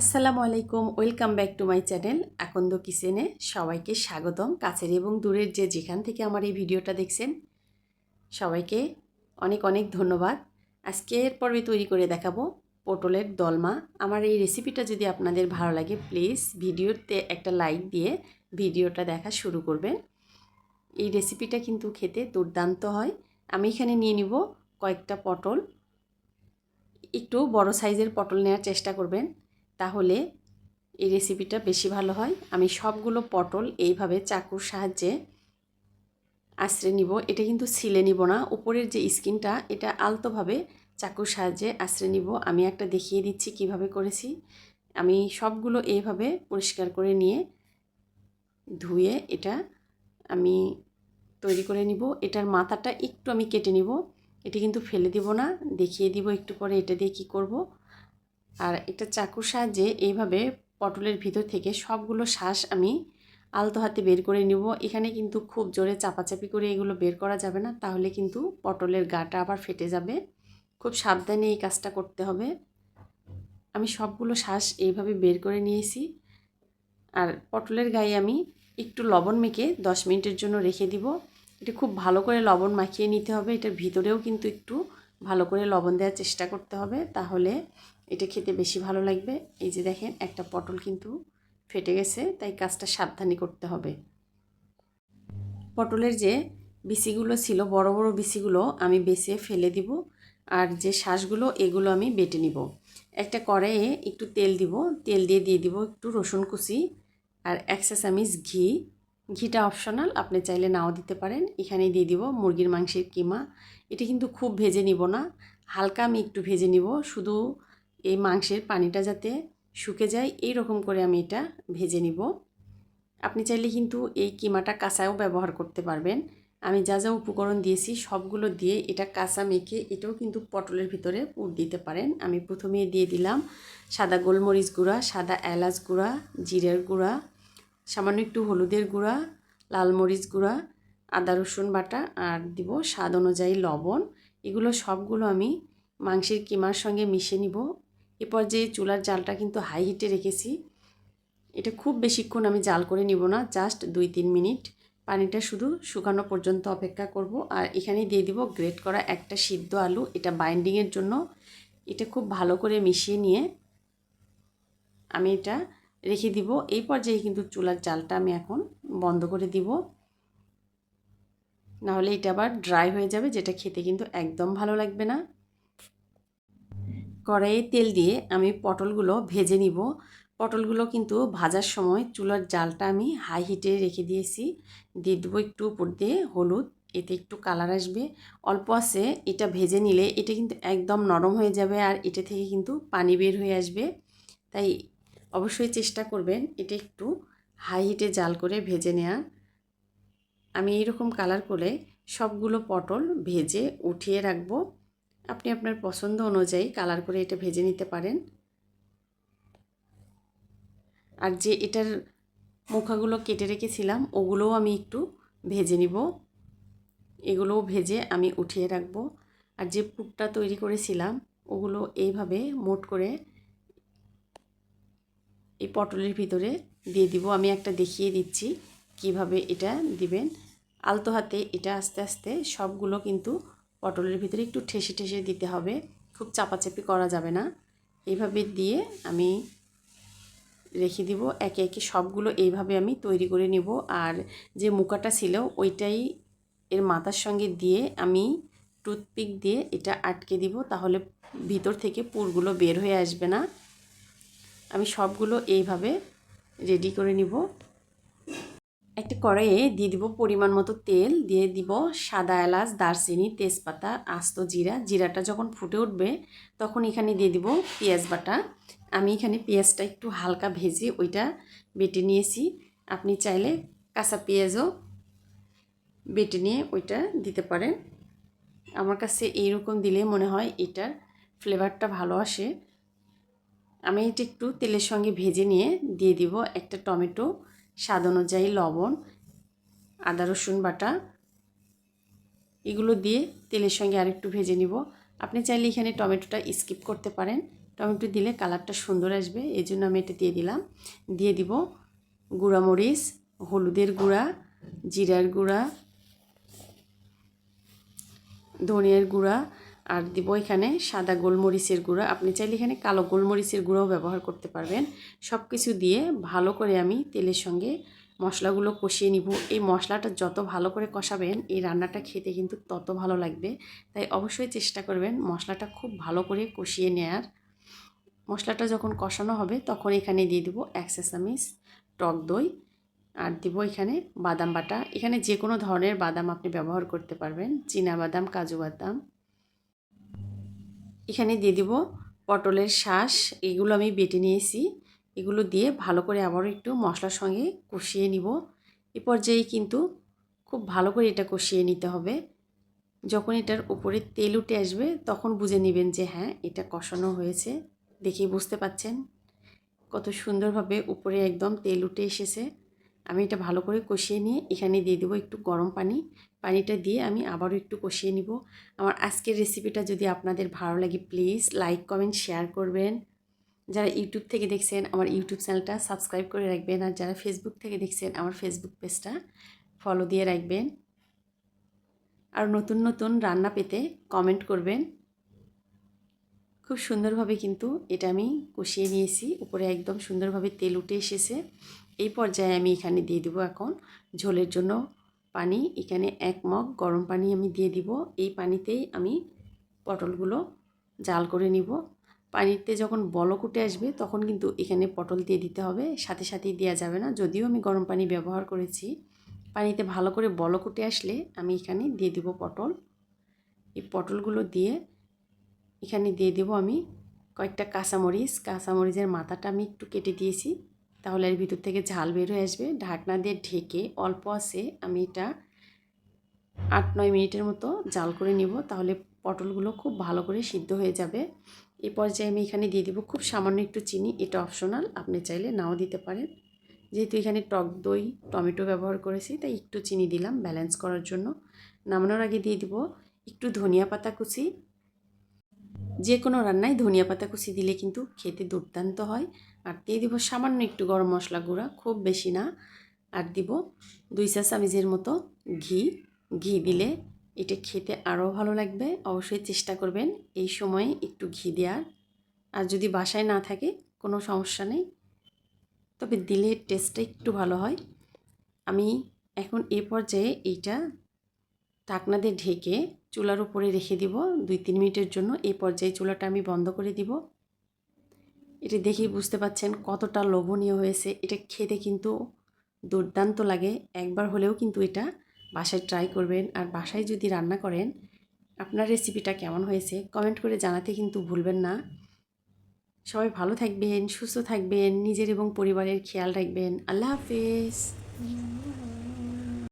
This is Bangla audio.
আসসালামু আলাইকুম, welcome back to my channel Akanda কিচেনে। সবাইকে স্বাগতম কাছের এবং দূরের যে যেখান থেকে আমার এই ভিডিওটা দেখছেন। সবাইকে অনেক অনেক ধন্যবাদ। আজকের পর্বে তৈরি করে দেখাবো পটলের দলমা। আমার এই রেসিপিটা যদি আপনাদের ভালো লাগে প্লিজ ভিডিওতে একটা লাইক দিয়ে ভিডিওটা দেখা শুরু করবেন। এই রেসিপিটা কিন্তু খেতে দুর্দান্ত হয়। আমি এখানে নিয়ে নিব কয়েকটা পটল। একটু বড় সাইজের পটল নেওয়ার চেষ্টা করবেন। তাহলে এই রেসিপিটা বেশি ভালো হয়। আমি সবগুলো পটল এইভাবে চাকুর সাহায্যে আশ্রে নিব। এটা কিন্তু ছিলে নিব না। উপরের যে স্কিনটা, এটা আলতোভাবে চাকুর সাহায্যে আশ্রে নিব। আমি একটা দেখিয়ে দিচ্ছি কীভাবে করেছি। আমি সবগুলো এইভাবে পরিষ্কার করে নিয়ে ধুয়ে এটা আমি তৈরি করে নিব। এটার মাথাটা একটু আমি কেটে নিব। এটা কিন্তু ফেলে দিব না। দেখিয়ে দিব একটু পরে এটা দিয়ে কী করব। আর একটা চাকুর সাহায্যে এইভাবে পটলের ভিতর থেকে সবগুলো শ্বাস আমি আলতো হাতে বের করে নিব। এখানে কিন্তু খুব জোরে চাপাচাপি করে এগুলো বের করা যাবে না, তাহলে কিন্তু পটলের গাটা আবার ফেটে যাবে। খুব সাবধানে এই কাজটা করতে হবে। আমি সবগুলো শ্বাস এইভাবে বের করে নিয়েছি। আর পটলের গায়ে আমি একটু লবণ মেখে দশ মিনিটের জন্য রেখে দিব। এটা খুব ভালো করে লবণ মাখিয়ে নিতে হবে। এটার ভিতরেও কিন্তু একটু ভালো করে লবণ দেওয়ার চেষ্টা করতে হবে। তাহলে এটা খেতে বেশি ভালো লাগবে। এই যে দেখেন, একটা পটল কিন্তু ফেটে গেছে, তাই কাজটা সাবধানে করতে হবে। পটলের যে বিচিগুলো ছিল, বড় বড় বিচিগুলো আমি বেছে ফেলে দিব, আর যে শ্বাসগুলো এগুলো আমি বেটে নিব। একটা কড়াইয়ে একটু তেল দিব, তেল দিয়ে দিয়ে দিব একটু রসুন কুচি আর এক চামিচ ঘি। ঘিটা অপশনাল, আপনি চাইলে নাও দিতে পারেন। এখানে দিয়ে দিব মুরগির মাংসের কিমা। এটা কিন্তু খুব ভেজে নিব না, হালকা আমি একটু ভেজে নিব, শুধু এই মাংসের পানিটা যাতে শুকে যায় এই রকম করে আমি এটা ভেজে নিব। আপনি চাইলে কিন্তু এই কিমাটা কাঁচাও ব্যবহার করতে পারবেন। আমি যা যা উপকরণ দিয়েছি, সবগুলো দিয়ে এটা কাঁচা মেখে এটাও কিন্তু পটলের ভিতরে পুর দিতে পারেন। আমি প্রথমে দিয়ে দিলাম সাদা গোলমরিচ গুঁড়া, সাদা এলাচ গুঁড়া, জিরের গুঁড়া, সামান্য একটু হলুদের গুঁড়া, লাল মরিচ গুঁড়া, আদা রসুন বাটা আর দিব স্বাদ অনুযায়ী লবণ। এগুলো সবগুলো আমি মাংসের কিমার সঙ্গে মিশে নিব। এ পর্যায়ে চুলার জালটা কিন্তু হাই হিটে রেখেছি। এটা খুব বেশিক্ষণ আমি জাল করে নিব না জাস্ট দুই তিন মিনিট। পানিটা শুধু শুকানো পর্যন্ত অপেক্ষা করব। আর এখানে দিয়ে দিব গ্রেট করা একটা সিদ্ধ আলু, এটা বাইন্ডিংয়ের জন্য। এটা খুব ভালো করে মিশিয়ে নিয়ে আমি এটা রেখে দিব। এই পর্যায়ে কিন্তু চুলার জালটা আমি এখন বন্ধ করে দিব। নাহলে এটা আবার ড্রাই হয়ে যাবে, যেটা খেতে কিন্তু একদম ভালো লাগবে না। কড়াইয়ে তেল দিয়ে আমি পটলগুলো ভেজে নিব। পটলগুলো কিন্তু ভাজার সময় চুলার জালটা আমি হাই হিটে রেখে দিয়েছি। দিয়ে দেবো একটু উপর দিয়ে হলুদ, এতে একটু কালার আসবে। অল্প আছে, এটা ভেজে নিলে এটা কিন্তু একদম নরম হয়ে যাবে আর এটা থেকে কিন্তু পানি বের হয়ে আসবে। তাই অবশ্যই চেষ্টা করবেন এটা একটু হাই হিটে জাল করে ভেজে নেওয়ার আমি এইরকম কালার করে সবগুলো পটল ভেজে উঠিয়ে রাখব। আপনি আপনার পছন্দ অনুযায়ী কালার করে এটা ভেজে নিতে পারেন। আর যে এটার মুখাগুলো কেটে রেখেছিলাম, ওগুলোও আমি একটু ভেজে নিব। এগুলোও ভেজে আমি উঠিয়ে রাখব। আর যে পুকটা তৈরি করেছিলাম, ওগুলো এইভাবে মোট করে এই পটলের ভিতরে দিয়ে দিব। আমি একটা দেখিয়ে দিচ্ছি কীভাবে এটা দিবেন। আলতো হাতে এটা আস্তে আস্তে সবগুলো কিন্তু পটলের ভিতরে একটু ঠেসে ঠেসে দিতে হবে। খুব চাপাচাপি করা যাবে না। এইভাবে দিয়ে আমি রেখে দিব। একে একে সবগুলো এইভাবে আমি তৈরি করে নিব। আর যে মুকাটা ছিল, ওইটাই এর মাথার সঙ্গে দিয়ে আমি টুথপিক দিয়ে এটা আটকে দিব। তাহলে ভিতর থেকে পুরগুলো বের হয়ে আসবে না। আমি সবগুলো এইভাবে রেডি করে নিব। একটা কড়াইয়ে দিয়ে দিব পরিমাণ মতো তেল, দিয়ে দিব সাদা এলাচ, দারচিনি, তেজপাতা, আস্ত জিরা। জিরাটা যখন ফুটে উঠবে, তখন এখানে দিয়ে দিব পেঁয়াজ বাটা। আমি এখানে পেঁয়াজটা একটু হালকা ভেজে ওইটা বেটে নিয়েছি। আপনি চাইলে কাঁচা পেঁয়াজও বেটে নিয়ে ওইটা দিতে পারেন। আমার কাছে এইরকম দিলে মনে হয় এটার ফ্লেভারটা ভালো আসে। আমি এটা একটু তেলের সঙ্গে ভেজে নিয়ে দিয়ে দিব একটা টমেটো স্বাদ অনুযায়ী লবণ, আদা, রসুন বাটা। এগুলো দিয়ে তেলের সঙ্গে আরেকটু ভেজে নিব। আপনি চাইলে এখানে টমেটোটা স্কিপ করতে পারেন। টমেটো দিলে কালারটা সুন্দর আসবে এই জন্য আমি এটা দিয়ে দিলাম। দিয়ে দিব গুঁড়া মরিচ হলুদের গুঁড়া, জিরার গুঁড়া, ধনিয়ার গুঁড়া আর দিব এখানে সাদা গোলমরিচের গুঁড়া। আপনি চাইলে এখানে কালো গোলমরিচের গুঁড়াও ব্যবহার করতে পারবেন। সব কিছু দিয়ে ভালো করে আমি তেলের সঙ্গে মশলাগুলো কষিয়ে নিব। এই মশলাটা যত ভালো করে কষাবেন, এই রান্নাটা খেতে কিন্তু তত ভালো লাগবে। তাই অবশ্যই চেষ্টা করবেন মশলাটা খুব ভালো করে কষিয়ে নেয়ার। মশলাটা যখন কষানো হবে, তখন এখানে দিয়ে দিব এক চামিচ টক দই। আর দিব এখানে বাদাম বাটা। এখানে যে কোনো ধরনের বাদাম আপনি ব্যবহার করতে পারবেন। চীনা বাদাম, কাজু বাদাম। এখানে দিয়ে দিব পটলের শাঁস, এগুলো আমি বেটে নিয়েছি। এগুলো দিয়ে ভালো করে আবারও একটু মশলার সঙ্গে কষিয়ে নিব। এ পর্যায়ে কিন্তু খুব ভালো করে এটা কষিয়ে নিতে হবে। যখন এটার উপরে তেল উঠে আসবে, তখন বুঝে নেবেন যে হ্যাঁ এটা কষানো হয়েছে। দেখেই বুঝতে পাচ্ছেন। কত সুন্দরভাবে উপরে একদম তেল উঠে এসেছে। আমি এটা ভালো করে কষিয়ে নিয়ে এখানে দিয়ে দেবো একটু গরম পানি। পানিটা দিয়ে আমি আবারও একটু কষিয়ে নিব। আমার আজকের রেসিপিটা যদি আপনাদের ভালো লাগে প্লিজ লাইক কমেন্ট শেয়ার করবেন। যারা ইউটিউব থেকে দেখছেন, আমার ইউটিউব চ্যানেলটা সাবস্ক্রাইব করে রাখবেন। আর যারা ফেসবুক থেকে দেখছেন, আমার ফেসবুক পেজটা ফলো দিয়ে রাখবেন। আর নতুন নতুন রান্না পেতে কমেন্ট করবেন। খুব সুন্দরভাবে কিন্তু এটা আমি কষিয়ে নিয়েছি। উপরে একদম সুন্দরভাবে তেল উঠে এসেছে। এই পর্যায়ে আমি এখানে দিয়ে দিব এখন ঝোলের জন্য পানি। এখানে এক মগ গরম পানি আমি দিয়ে দিব। এই পানিতেই আমি পটলগুলো জাল করে নিব। পানিতে যখন বলক উঠে আসবে তখন কিন্তু এখানে পটল দিয়ে দিতে হবে। সাথে সাথেই দেওয়া যাবে না। যদিও আমি গরম পানি ব্যবহার করেছি। পানিতে ভালো করে বলক উঠে আসলে আমি এখানে দিয়ে দিব পটল। এই পটলগুলো দিয়ে এখানে দিয়ে দেবো আমি কয়েকটা কাঁচামরিচ। কাঁচামরিচের মাথাটা আমি একটু কেটে দিয়েছি, তাহলে এর ভিতর থেকে ঝাল বের হয়ে আসবে। ঢাকনা দিয়ে ঢেকে অল্প আছে আমি এটা আট নয় মিনিটের মতো জাল করে নিব, তাহলে পটলগুলো খুব ভালো করে সিদ্ধ হয়ে যাবে। এই পর্যায়ে আমি এখানে দিয়ে দিব খুব সামান্য একটু চিনি, এটা অপশনাল, আপনি চাইলে নাও দিতে পারেন। যেহেতু এখানে টক দই, টমেটো ব্যবহার করেছি, তাই একটু চিনি দিলাম ব্যালেন্স করার জন্য। নামানোর আগে দিয়ে দিব একটু ধনিয়া পাতা কুচি যে কোনো রান্নায় ধনিয়া পাতা কুচি দিলে কিন্তু খেতে দুর্দান্ত হয়। আর দিয়ে দিব সামান্য একটু গরম মশলা গুঁড়া, খুব বেশি না। আর দিব দুই চা চামিচের মতো ঘি। ঘি দিলে এটা খেতে আরও ভালো লাগবে। অবশ্যই চেষ্টা করবেন এই সময়ে একটু ঘি দেওয়ার। আর যদি বাসায় না থাকে, কোনো সমস্যা নেই। তবে দিলে টেস্টটা একটু ভালো হয়। আমি এখন এ পর্যায়ে এইটা ঢাকনা দিয়ে ঢেকে চুলার উপরে রেখে দিব দুই তিন মিনিটের জন্য। এই পর্যায়ে চুলাটা আমি বন্ধ করে দিব। এটা দেখেই বুঝতে পাচ্ছেন কতটা লোভনীয় হয়েছে। এটা খেতে কিন্তু দুর্দান্ত লাগে। একবার হলেও কিন্তু এটা বাসায় ট্রাই করবেন। আর বাসায় যদি রান্না করেন, আপনার রেসিপিটা কেমন হয়েছে কমেন্ট করে জানাতে কিন্তু ভুলবেন না। সবাই ভালো থাকবেন, সুস্থ থাকবেন, নিজের এবং পরিবারের খেয়াল রাখবেন। আল্লাহ হাফেজ।